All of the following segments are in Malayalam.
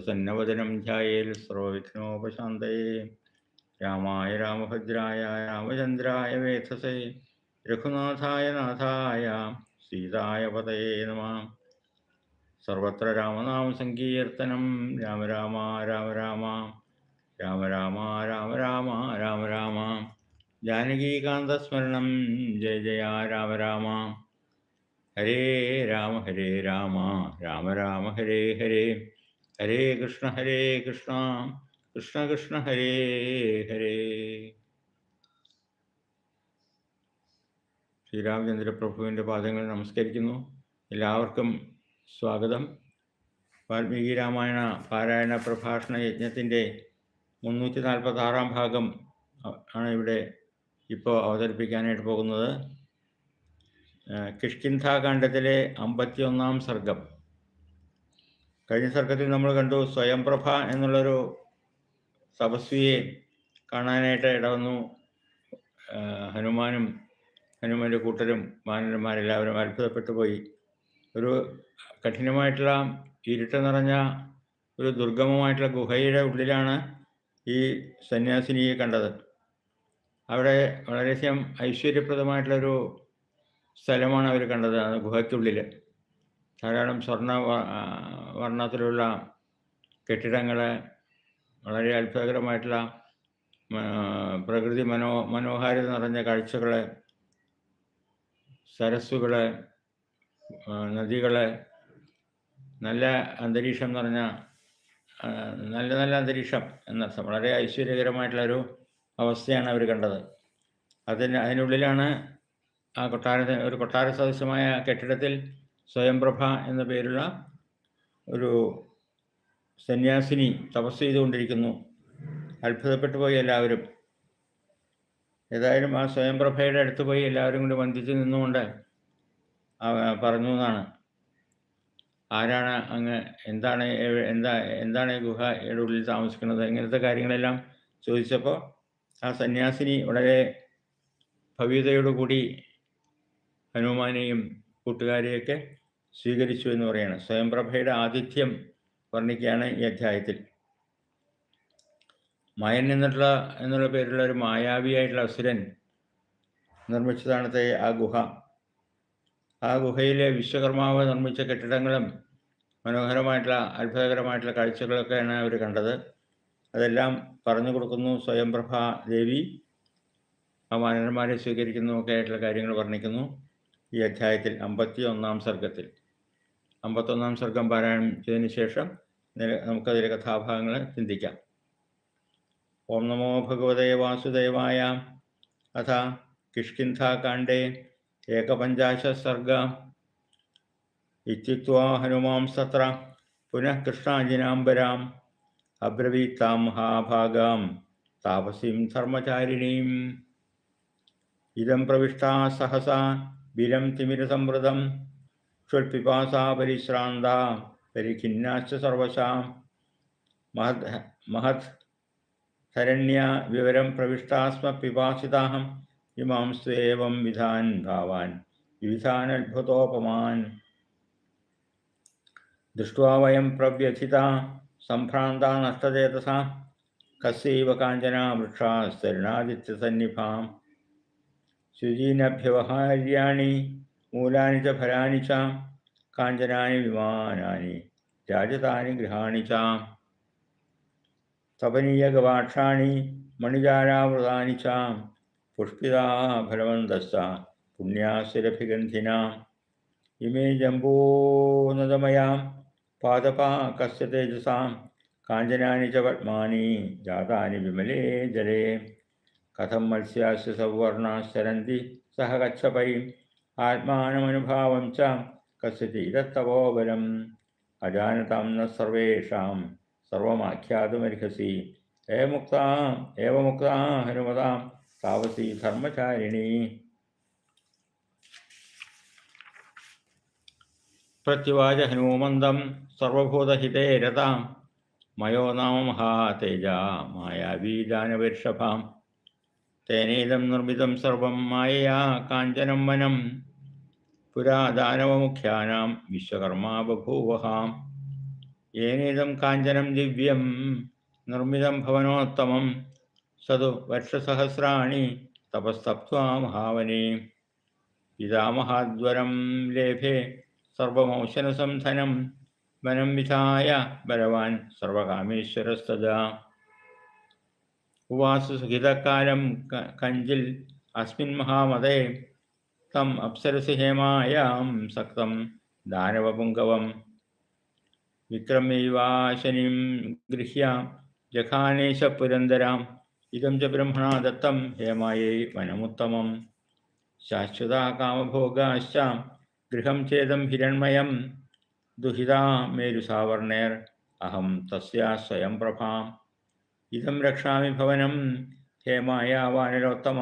പ്രസന്നവദനം ധ്യായേൽ സർവവിഘ്നോപശാന്തയെ. രാമായ രാമഭദ്രായ രാമചന്ദ്രായ വേധസേ രഘുനാഥായ നാഥായ സീതായ പതയേ നമ. സർവത്ര രാമനാമ സങ്കീർത്തനം. രാമ രാമ രാമ രാമ രാമ രാമ രാമ രാമ രാമ രാമ. ജാനകീകാന്തസ്മരണം ജയ ജയ രാമ രാമ. ഹരേ രാമ ഹരേ രാമ. രാമ രാമ ഹരേ ഹരേ. ഹരേ കൃഷ്ണ ഹരേ കൃഷ്ണ കൃഷ്ണ കൃഷ്ണ ഹരേ ഹരേ. ശ്രീരാമചന്ദ്രപ്രഭുവിന്റെ പാദങ്ങൾ നമസ്കരിക്കുന്നു. എല്ലാവർക്കും സ്വാഗതം. വാൽമീകി രാമായണ പാരായണ പ്രഭാഷണ യജ്ഞത്തിന്റെ മുന്നൂറ്റി നാൽപ്പത്തി ആറാം ഭാഗം ആണ് ഇവിടെ ഇപ്പോൾ അവതരിപ്പിക്കാനായിട്ട് പോകുന്നത്. കിഷ്കിന്ധാകാന്ഡത്തിലെ അമ്പത്തിയൊന്നാം സർഗം. കഴിഞ്ഞ സർഗത്തിൽ നമ്മൾ കണ്ടു സ്വയംപ്രഭ എന്നുള്ളൊരു തപസ്വിയെ കാണാനായിട്ട് ഇടവന്നു. ഹനുമാനും ഹനുമാന്റെ കൂട്ടരും മാനന്മാരെല്ലാവരും അത്ഭുതപ്പെട്ടു പോയി. ഒരു കഠിനമായിട്ടുള്ള ഇരുട്ട് നിറഞ്ഞ ഒരു ദുർഗമമായിട്ടുള്ള ഗുഹയുടെ ഉള്ളിലാണ് ഈ സന്യാസിനിയെ കണ്ടത്. അവിടെ വളരെയധികം ഐശ്വര്യപ്രദമായിട്ടുള്ളൊരു സ്ഥലമാണ് അവർ കണ്ടത് ഗുഹയ്ക്കുള്ളിൽ ധാരാളം സ്വർണ വർണത്തിലുള്ള കെട്ടിടങ്ങൾ വളരെ അത്ഭുതകരമായിട്ടുള്ള പ്രകൃതി മനോ മനോഹാരിത നിറഞ്ഞ കാഴ്ചകൾ സരസ്സുകൾ നദികൾ നല്ല അന്തരീക്ഷം നിറഞ്ഞ നല്ല നല്ല അന്തരീക്ഷം എന്നർത്ഥം വളരെ ഐശ്വര്യകരമായിട്ടുള്ളൊരു അവസ്ഥയാണ് അവർ കണ്ടത്. അതിന് അതിനുള്ളിലാണ് ആ കൊട്ടാര ഒരു കൊട്ടാര സദൃശമായ കെട്ടിടത്തിൽ സ്വയംപ്രഭ എന്ന പേരുള്ള ഒരു സന്യാസിനി തപസ് ചെയ്തുകൊണ്ടിരിക്കുന്നു. അത്ഭുതപ്പെട്ടു പോയി എല്ലാവരും. ഏതായാലും ആ സ്വയംപ്രഭയുടെ അടുത്ത് പോയി എല്ലാവരും കൂടി വന്ദിച്ച് നിന്നുകൊണ്ട് പറഞ്ഞു എന്നാണ്. ആരാണ് അങ്ങ് എന്താണ് എന്താ എന്താണ് ഗുഹയുടെ ഉള്ളിൽ താമസിക്കുന്നത് ഇങ്ങനത്തെ കാര്യങ്ങളെല്ലാം ചോദിച്ചപ്പോൾ ആ സന്യാസിനി വളരെ ഭവ്യതയോടുകൂടി ഹനുമാനെയും കൂട്ടുകാരെയൊക്കെ സ്വീകരിച്ചു എന്ന് പറയുകയാണ് സ്വയംപ്രഭയുടെ ആതിഥ്യം വർണിക്കുകയാണ് ഈ അധ്യായത്തിൽ. മയൻ എന്നുള്ള എന്നുള്ള പേരുള്ള ഒരു മായാവിയായിട്ടുള്ള അസുരൻ നിർമ്മിച്ചതാണത്തെ ആ ഗുഹ. ആ ഗുഹയിലെ വിശ്വകർമാവ് നിർമ്മിച്ച കെട്ടിടങ്ങളും മനോഹരമായിട്ടുള്ള അത്ഭുതകരമായിട്ടുള്ള കാഴ്ചകളൊക്കെയാണ് അവർ കണ്ടത്. അതെല്ലാം പറഞ്ഞു കൊടുക്കുന്നു സ്വയംപ്രഭ ദേവി. ആ മാനന്മാരെ സ്വീകരിക്കുന്നു ഒക്കെ ആയിട്ടുള്ള കാര്യങ്ങൾ വർണിക്കുന്നു ഈ അധ്യായത്തിൽ അമ്പത്തി ഒന്നാം സർഗത്തിൽ അമ്പത്തൊന്നാം സർഗം പാരായണം ചെയ്തതിന് ശേഷം നമുക്കതിലെ കഥാഭാഗങ്ങൾ ചിന്തിക്കാം. ഓം നമോ ഭഗവതേ വാസുദേവായ അഥ കിഷ്കിന്ധാകാണ്ഡേ ഏകപഞ്ചാശത് സർഗ ഇത്യുക്വാ ഹനുമാംസത്ര പുനഃ കൃഷ്ണാജിനാംബരാം അബ്രവീത്താം മഹാഭാഗാം താപസീം ധർമ്മചാരിണീം. ഇതം പ്രവിഷ്ടാ സഹസാ ബിരം क्षुल्पिपासा परिश्रांता परिखिन्नाश्च सर्वशा महद महत्थरण्या विवरम प्रविष्टा स्म पिपासिताः इमां स्वेवं विधान भावान विविधान् अद्भुतोपमान दृष्ट्वा वयं प्रव्यथिता, सम्भ्रान्ता नष्टचेतसा। कस्यैव काञ्चना वृक्षास्तरुणादित्यसन्निभां सुजीनभ्यवहार्याणि മൂലാനി ച ഫലാനി ച കാഞ്ചനാനി വിമാനാനി രാജതാനി ഗൃഹാണി ച തപനീയഗവാക്ഷാണി മണിജാരാവൃതാനി ച പുഷ്പിതാ ഫലവന്തസ്സ പുണ്യാസുരഭിഗന്ധിന ഇമേ ജംബൂനദമയാം പാദപാകസ്യ തേജസാം കാഞ്ചനാനി ച പത്മാനി ജാതാനി വിമലേ ജലേ. കഥം മത്സ്യാസ്യ സൗവർണാശ്ചരന്തി സഹ കച്ഛപൈ ആത്മാനമനുഭാവം ച കസ്യചിരത്തവോബലം അജാനതാം ന സർവേഷാം. സർവമാഖ്യാതുമർഹസി. ഏവ ഏവമുക്ത ഹനുമതാം. താവസി ധർമ്മചാരിണി. പ്രത്യുവാച ഹനുമന്തം സർവഭൂതഹിതേ രതാം. മയോ നാമ മഹാതേജ മായാവീദാനവർഷഭാം തേനേദം നിർമ്മിതം സർവം മായയാ കാഞ്ചനം വനം. പുരാ ദാനവമുഖ്യാനാം വിശ്വകർമാ ബഭൂവഹാം. ഏനേതം കാഞ്ചനം ദിവ്യം നിർമ്മിതം ഭവനോത്തമം. സതു വർഷസഹസ്രാണി തപസ്തപ്വാ മഹാവനെ. പിതാമഹാദ്വരം ലേഭേ സർവമോശനസംധനം. വനം വിധായ ബലവാൻ സർവകാമേശ്വരസ്തദാ. ഉവാസു സുഹിതക്കാരം കഞ്ചിൽ അസ്മിൻ മഹാമതേ. തം അപ്സരസി ഹേമായാം സക്തം ദാനവപുങ്കവം. വിക്രമൈവാശനിം ഗൃഹ്യ ജഖാനേശ പുരന്തരാം. ഇതം ച ബ്രഹ്മണാ ദത്തം ഹേമായേ വനമുത്തമം ശാശ്വതാ കാമഭോഗാശ്ച ഗൃഹം ചേതം ഹിരൺമയം ദുഹിതാ മേരുസാവർണേർ. അഹം തസ്യ സ്വയം പ്രഭാം. ഇതം രക്ഷാമി ഭവനം ഹേമായ വാനരോത്തമ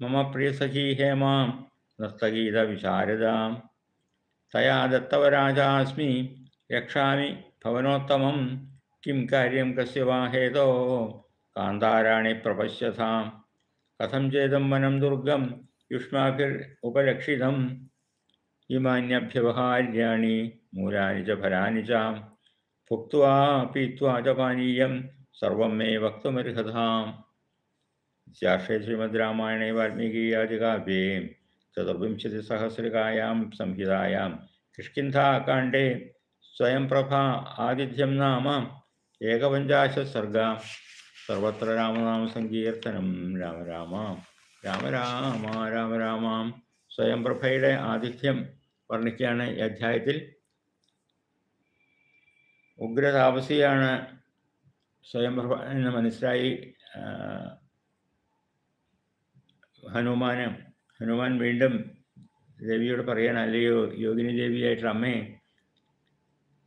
മമ പ്രിയസഖീ ഹേമാം നർത്തഗീത വിശാരദാം തയാ ദത്തവരാജാസ്മി രക്ഷാമി ഭവനോത്തമം കിം കാര്യം കസ്യ വാ ഹേതോ കാന്താരാണി പ്രപശ്യതാം കഥം ചേതം വനം ദുർഗം യുഷ്മാഭിർ ഉപലക്ഷിതം ഇമാന്യഭ്യവഹാര്യാണി മൂലാനി ച ഫലാനി ച ഭുക്വാ പീത്വാ ച പാനീയം സർവം മേ വക്തമർഹതാം ശാസ്ത്രേ ശ്രീമദ് രാമായണേ വാൽമീകിയാദികാവ്യേ ചതുർവിംശതിസഹസ്രകായാം സംഹിതായാം. കിഷ്കിന്ധാകാണ്ഡേ സ്വയം പ്രഭ ആതിഥ്യം നാമ. ഏകപഞ്ചാശ സർഗ. സർവത്ര രാമനാമ സങ്കീർത്തനം. രാമ രാമ. രാമ രാമ രാമ രാമ. സ്വയം പ്രഭയുടെ ആതിഥ്യം വർണിക്കുകയാണ് ഈ അധ്യായത്തിൽ. ഉഗ്രതാപസിയാണ് സ്വയംപ്രഭ എന്ന് മനസ്സിലായി ഹനുമാന് ഹനുമാൻ വീണ്ടും ദേവിയോട് പറയണം അല്ലയോ യോഗിനി ദേവിയായിട്ടുള്ള അമ്മേ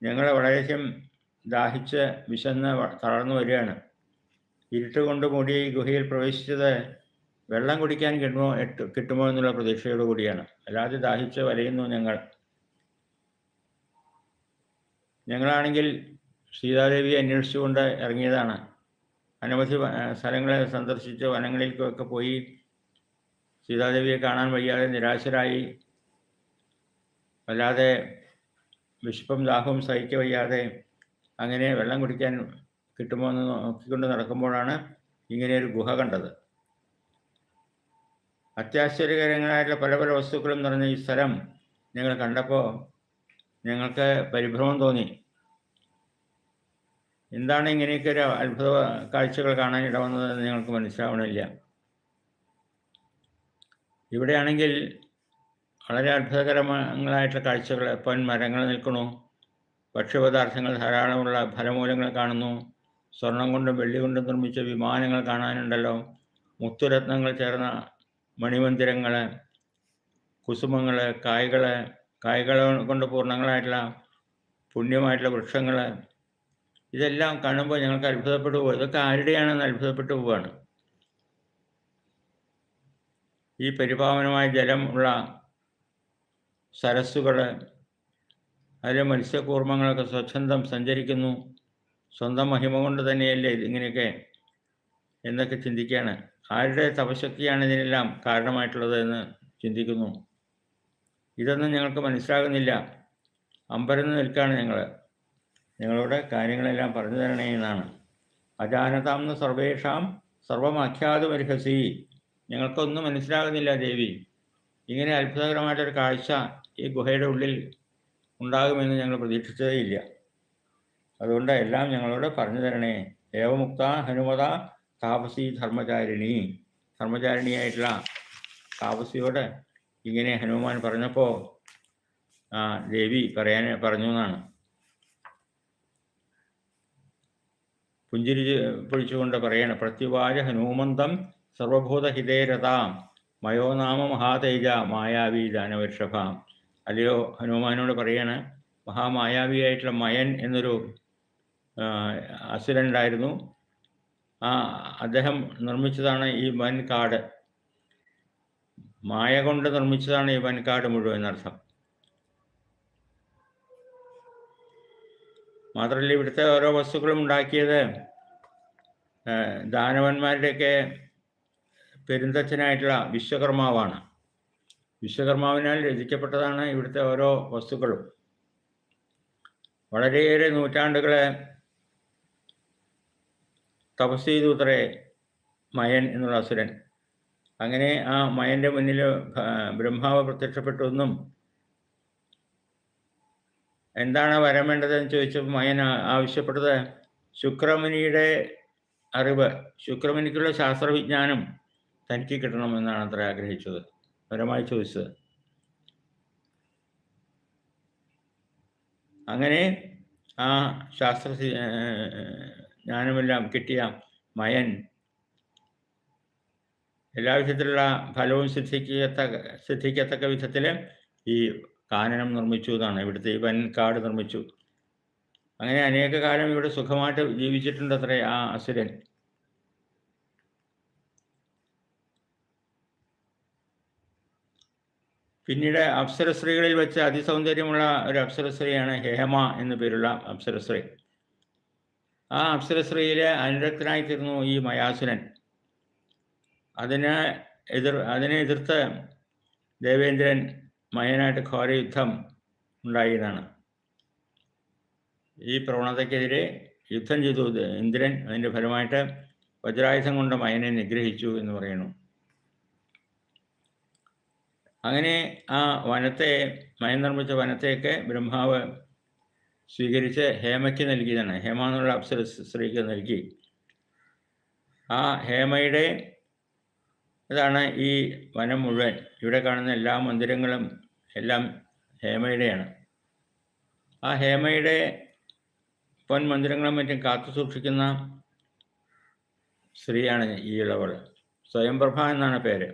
ഞങ്ങളെ വളരെയധികം ദാഹിച്ച് വിശന്ന് തളർന്നു വരികയാണ്. ഇരുട്ട് കൊണ്ട് മൂടി ഗുഹയിൽ പ്രവേശിച്ചത് വെള്ളം കുടിക്കാൻ കിട്ടുമോ കിട്ടുമോ എന്നുള്ള പ്രതീക്ഷയോട് കൂടിയാണ്. അല്ലാതെ ദാഹിച്ച് വലയുന്നു ഞങ്ങൾ. ഞങ്ങളാണെങ്കിൽ സീതാദേവി അന്വേഷിച്ചുകൊണ്ട് ഇറങ്ങിയതാണ്. അനവധി സ്ഥലങ്ങളെ സന്ദർശിച്ച് വനങ്ങളിലേക്കൊക്കെ പോയി സീതാദേവിയെ കാണാൻ വയ്യാതെ നിരാശരായി. വല്ലാതെ വിശപ്പും ദാഹവും സഹിക്ക വയ്യാതെ അങ്ങനെ വെള്ളം കുടിക്കാൻ കിട്ടുമോ എന്ന് നോക്കിക്കൊണ്ട് നടക്കുമ്പോഴാണ് ഇങ്ങനെ ഒരു ഗുഹ കണ്ടത്. അത്യാശ്ചര്യകരങ്ങളായിട്ടുള്ള പല പല വസ്തുക്കളും നിറഞ്ഞ ഈ സ്ഥലം ഞങ്ങൾ കണ്ടപ്പോൾ ഞങ്ങൾക്ക് പരിഭ്രമം തോന്നി. എന്താണ് ഇങ്ങനെയൊക്കെ ഒരു അത്ഭുത കാഴ്ചകൾ കാണാൻ ഇടവന്നതെന്ന് നിങ്ങൾക്ക് മനസ്സിലാവണില്ല. ഇവിടെയാണെങ്കിൽ വളരെ അത്ഭുതകരങ്ങളായിട്ടുള്ള കാഴ്ചകൾ പൊൻ മരങ്ങൾ നിൽക്കണു ഭക്ഷ്യപദാർത്ഥങ്ങൾ ധാരാളമുള്ള ഫലമൂലങ്ങൾ കാണുന്നു സ്വർണം കൊണ്ടും വെള്ളി കൊണ്ടും നിർമ്മിച്ച വിമാനങ്ങൾ കാണാനുണ്ടല്ലോ മുത്തുരത്നങ്ങൾ ചേർന്ന മണിമന്ദിരങ്ങൾ കുസുമങ്ങൾ കായ്കൾ കായ്കൾ കൊണ്ട് പൂർണങ്ങളായിട്ടുള്ള പുണ്യമായിട്ടുള്ള വൃക്ഷങ്ങൾ ഇതെല്ലാം കാണുമ്പോൾ ഞങ്ങൾക്ക് അത്ഭുതപ്പെട്ടു പോകും. ഇതൊക്കെ ആരുടെയാണെന്ന് അത്ഭുതപ്പെട്ടു പോവുകയാണ് ഈ പരിപാവനമായ ജലം ഉള്ള സരസ്സുകൾ അതിലെ മത്സ്യകൂർമ്മങ്ങളൊക്കെ സ്വച്ഛന്തം സഞ്ചരിക്കുന്നു. സ്വന്തം മഹിമ കൊണ്ട് തന്നെയല്ലേ ഇതിങ്ങനെയൊക്കെ എന്നൊക്കെ ചിന്തിക്കുകയാണ്. ആരുടെ തപശക്തിയാണ് ഇതിനെല്ലാം കാരണമായിട്ടുള്ളത് എന്ന് ചിന്തിക്കുന്നു. ഇതൊന്നും ഞങ്ങൾക്ക് മനസ്സിലാകുന്നില്ല. അമ്പരന്ന് നിൽക്കുകയാണ് ഞങ്ങൾ ഞങ്ങളോട് കാര്യങ്ങളെല്ലാം പറഞ്ഞു തരണേ എന്നാണ്. അജാനതാംന്ന് സർവേഷാം സർവമാഖ്യാതുമർഹസി ഞങ്ങൾക്കൊന്നും മനസ്സിലാകുന്നില്ല ദേവി. ഇങ്ങനെ അത്ഭുതകരമായിട്ടൊരു കാഴ്ച ഈ ഗുഹയുടെ ഉള്ളിൽ ഉണ്ടാകുമെന്ന് ഞങ്ങൾ പ്രതീക്ഷിച്ചതേയില്ല. അതുകൊണ്ട് എല്ലാം ഞങ്ങളോട് പറഞ്ഞു തരണേ. ഏവമുക്ത ഹനുമത താപസി ധർമ്മചാരിണി. ധർമ്മചാരിണിയായിട്ടുള്ള താപസിയോട് ഇങ്ങനെ ഹനുമാൻ പറഞ്ഞപ്പോൾ ദേവി പറയാൻ പറഞ്ഞു എന്നാണ് പുഞ്ചിരി പൊഴിച്ചുകൊണ്ട് പറയണം പ്രത്യുവാച ഹനുമന്തം സർവഭൂതഹിതേരതാം മയോനാമ മഹാതേജ മായാവി ദാനവൃഷഭ അല്ലയോ ഹനുമാനോട് പറയാണ് മഹാമായാവിയായിട്ടുള്ള മയൻ എന്നൊരു അസുരനുണ്ടായിരുന്നു. ആ അദ്ദേഹം നിർമ്മിച്ചതാണ് ഈ വൻകാട്. മായ കൊണ്ട് നിർമ്മിച്ചതാണ് ഈ വൻകാട് മുഴുവൻ അർത്ഥം മാത്രമല്ല ഇവിടുത്തെ ഓരോ വസ്തുക്കളും ഉണ്ടാക്കിയത് ദാനവന്മാരുടെയൊക്കെ പെരുന്തച്ഛനായിട്ടുള്ള വിശ്വകർമാവാണ്. വിശ്വകർമാവിനാൽ രചിക്കപ്പെട്ടതാണ് ഇവിടുത്തെ ഓരോ വസ്തുക്കളും. വളരെയേറെ നൂറ്റാണ്ടുകളെ തപസ് ചെയ്തു മയൻ എന്നുള്ള അസുരൻ. അങ്ങനെ ആ മയന്റെ മുന്നിൽ ബ്രഹ്മാവ് പ്രത്യക്ഷപ്പെട്ടൊന്നും എന്താണ് വരം വേണ്ടതെന്ന് ചോദിച്ചപ്പോൾ മയൻ ആവശ്യപ്പെട്ടത് ശുക്രമുനിയുടെ അറിവ് ശുക്രമുനിക്കുള്ള ശാസ്ത്രവിജ്ഞാനം തനിക്ക് കിട്ടണമെന്നാണ് അത്ര ആഗ്രഹിച്ചത്. വരമായി ചോദിച്ചത്. അങ്ങനെ ആ ശാസ്ത്ര ജ്ഞാനമെല്ലാം കിട്ടിയ മയൻ എല്ലാ വിധത്തിലുള്ള ഫലവും സിദ്ധിക്കത്തക്ക സിദ്ധിക്കത്തക്ക വിധത്തിൽ ഈ കാനനം നിർമ്മിച്ചു എന്നാണ്. ഇവിടുത്തെ ഈ വൻകാട് നിർമ്മിച്ചു. അങ്ങനെ അനേക കാലം ഇവിടെ സുഖമായിട്ട് ജീവിച്ചിട്ടുണ്ട് അത്രേ ആ അസുരൻ. പിന്നീട് അപ്സരശ്രീകളിൽ വെച്ച് അതിസൗന്ദര്യമുള്ള ഒരു അപ്സരശ്രീയാണ് ഹേമ എന്നു പേരുള്ള അപ്സരശ്രീ ആ അപ്സരശ്രീയിലെ അനുരക്തനായി തീർന്നു ഈ മയാസുരൻ. അതിനെ എതിർ അതിനെ എതിർത്ത് ദേവേന്ദ്രൻ മയനായിട്ട് ഘോര യുദ്ധം ഉണ്ടായതാണ്. ഈ പ്രവണതയ്ക്കെതിരെ യുദ്ധം ചെയ്തു. ഇന്ദ്രൻ അതിന്റെ ഫലമായിട്ട് വജ്രായുധം കൊണ്ട് മയനെ നിഗ്രഹിച്ചു എന്ന് പറയുന്നു. അങ്ങനെ ആ വനത്തെ മയൻ നിർമ്മിച്ച വനത്തെയൊക്കെ ബ്രഹ്മാവ് സ്വീകരിച്ച് ഹേമയ്ക്ക് നൽകിയതാണ്. ഹേമ എന്നുള്ള അപ്സര സ്ത്രീക്ക് നൽകി. ആ ഹേമയുടെ ഇതാണ് ഈ വനം മുഴുവൻ. ഇവിടെ കാണുന്ന എല്ലാ മന്ദിരങ്ങളും എല്ലാം ഹേമയുടെയാണ്. ആ ഹേമയുടെ പൊൻ മന്ദിരങ്ങളും മറ്റും കാത്തു സൂക്ഷിക്കുന്ന സ്ത്രീയാണ് ഈ ഇളവൾ സ്വയംപ്രഭ എന്നാണ് പേര്.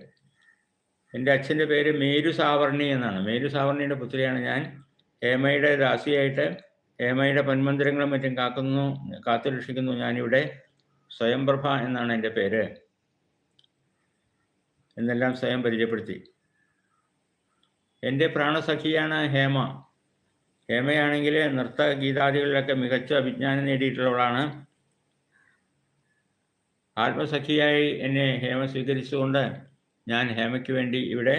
എന്റെ അച്ഛന്റെ പേര് മേരു സാവർണി എന്നാണ്. മേരു സാവർണിയുടെ പുത്രിയാണ് ഞാൻ. ഹേമയുടെ ദാസിയായിട്ട് ഹേമയുടെ പൊന്മന്ദിരങ്ങളും മറ്റും കാക്കുന്നു കാത്തു രക്ഷിക്കുന്നു ഞാനിവിടെ. സ്വയംപ്രഭ എന്നാണ് എന്റെ പേര്. എന്നെല്ലാം സ്വയം പരിചയപ്പെടുത്തി. എന്റെ പ്രാണസഖിയാണ് ഹേമ. ഹേമയാണെങ്കിൽ നൃത്ത ഗീതാദികളിലൊക്കെ മികച്ച അഭിജ്ഞാനം നേടിയിട്ടുള്ളവളാണ്. ആത്മസഖിയായി എന്നെ ഹേമ സ്വീകരിച്ചുകൊണ്ട് ഞാൻ ഹേമയ്ക്ക് വേണ്ടി ഇവിടെ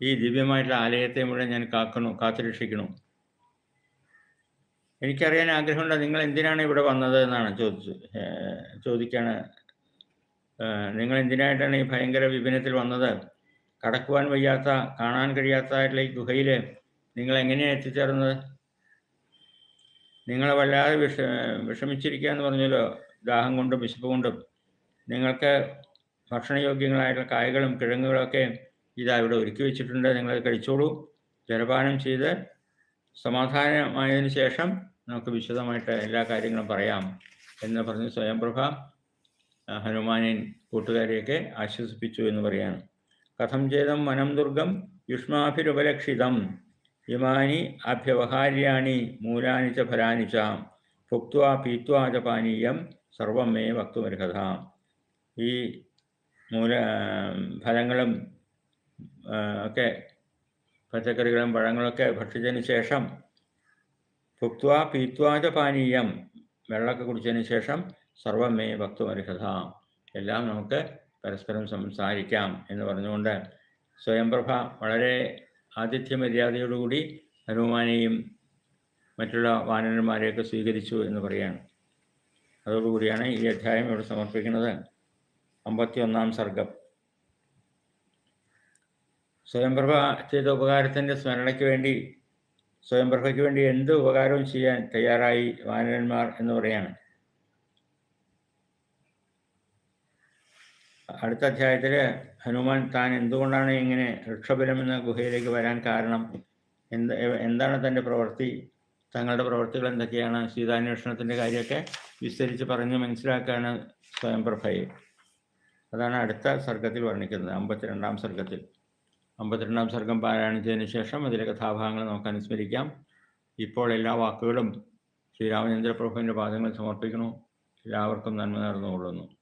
ഈ ദിവ്യമായിട്ടുള്ള ആലയത്തെ മുഴുവൻ ഞാൻ കാക്കുന്നു കാത്തുരക്ഷിക്കണു എനിക്കറിയാൻ ആഗ്രഹമുണ്ട് നിങ്ങൾ എന്തിനാണ് ഇവിടെ വന്നത് എന്നാണ് ചോദിച്ചു ചോദിക്കാണ് നിങ്ങൾ എന്തിനായിട്ടാണ് ഈ ഭയങ്കര വിപിനത്തിൽ വന്നത്? കടക്കുവാൻ വയ്യാത്ത കാണാൻ കഴിയാത്തതായിട്ടുള്ള ഈ ഗുഹയിൽ നിങ്ങൾ എങ്ങനെയാണ് എത്തിച്ചേർന്നത്? നിങ്ങളെ വല്ലാതെ വിഷ വിഷമിച്ചിരിക്കുക എന്ന് പറഞ്ഞല്ലോ ദാഹം കൊണ്ടും വിശപ്പ് കൊണ്ടും. നിങ്ങൾക്ക് ഭക്ഷണയോഗ്യങ്ങളായിട്ടുള്ള കായകളും കിഴങ്ങുകളൊക്കെ ഇതാ ഇവിടെ ഒരുക്കി വെച്ചിട്ടുണ്ട്. നിങ്ങൾ കഴിച്ചോളൂ. ജലപാനം ചെയ്ത് സമാധാനമായതിനു ശേഷം നമുക്ക് വിശദമായിട്ട് എല്ലാ കാര്യങ്ങളും പറയാം എന്ന് പറഞ്ഞ് സ്വയംപ്രഭ ഹനുമാനൻ കൂട്ടുകാരെയൊക്കെ ആശ്വസിപ്പിച്ചു എന്ന് പറയാണ്. കഥം ചേതം വനം ദുർഗം യുഷ്മാഭിരുപലക്ഷിതം. ഇമാനി അഭ്യവഹാര്യാണി മൂലാനി ച ഫലാനി ച. ഭുക്വാ പീത്വാ ച പാനീയം സർവം മേ വക്തുമർഹത. ഈ മൂല ഫലങ്ങളും ഒക്കെ പച്ചക്കറികളും പഴങ്ങളൊക്കെ ഭക്ഷിച്ചതിന് ശേഷം ഭുക്വാ പീത്വാ ച പാനീയം വെള്ളമൊക്കെ കുടിച്ചതിന് ശേഷം സർവമേ ഭക്തുമർഹത എല്ലാം നമുക്ക് പരസ്പരം സംസാരിക്കാം എന്ന് പറഞ്ഞുകൊണ്ട് സ്വയംപ്രഭ വളരെ ആതിഥ്യ മര്യാദയോടുകൂടി ഹനുമാനെയും മറ്റുള്ള വാനരന്മാരെയൊക്കെ സ്വീകരിച്ചു എന്ന് പറയാണ്. അതോടുകൂടിയാണ് ഈ അധ്യായം ഇവിടെ സമർപ്പിക്കുന്നത്. അമ്പത്തിയൊന്നാം സർഗം. സ്വയംപ്രഭ ചെയ്ത ഉപകാരത്തിന്റെ സ്മരണയ്ക്ക് വേണ്ടി സ്വയംപ്രഭയ്ക്ക് വേണ്ടി എന്ത് ഉപകാരവും ചെയ്യാൻ തയ്യാറായി വാനരന്മാർ എന്ന് പറയാണ്. അടുത്ത അധ്യായത്തിൽ ഹനുമാൻ താൻ എന്തുകൊണ്ടാണ് ഇങ്ങനെ വൃക്ഷബലം എന്ന ഗുഹയിലേക്ക് വരാൻ കാരണം? എന്ത് എന്താണ് തന്റെ പ്രവൃത്തി? തങ്ങളുടെ പ്രവൃത്തികൾ എന്തൊക്കെയാണ്? സീതാന്വേഷണത്തിന്റെ കാര്യമൊക്കെ വിസ്തരിച്ച് പറഞ്ഞ് മനസ്സിലാക്കുകയാണ് സ്വയംപ്രഭയെ. അതാണ് അടുത്ത സർഗത്തിൽ വർണിക്കുന്നത് അമ്പത്തിരണ്ടാം സർഗത്തിൽ അമ്പത്തിരണ്ടാം സർഗം പാരായണം ചെയ്തതിന് ശേഷം അതിലെ കഥാഭാഗങ്ങൾ നമുക്ക് അനുസ്മരിക്കാം. ഇപ്പോൾ എല്ലാ വാക്കുകളും ശ്രീരാമചന്ദ്രപ്രഭുവിന്റെ പാദങ്ങൾ സമർപ്പിക്കണു എല്ലാവർക്കും നന്മ നേർന്നുകൊള്ളുന്നു.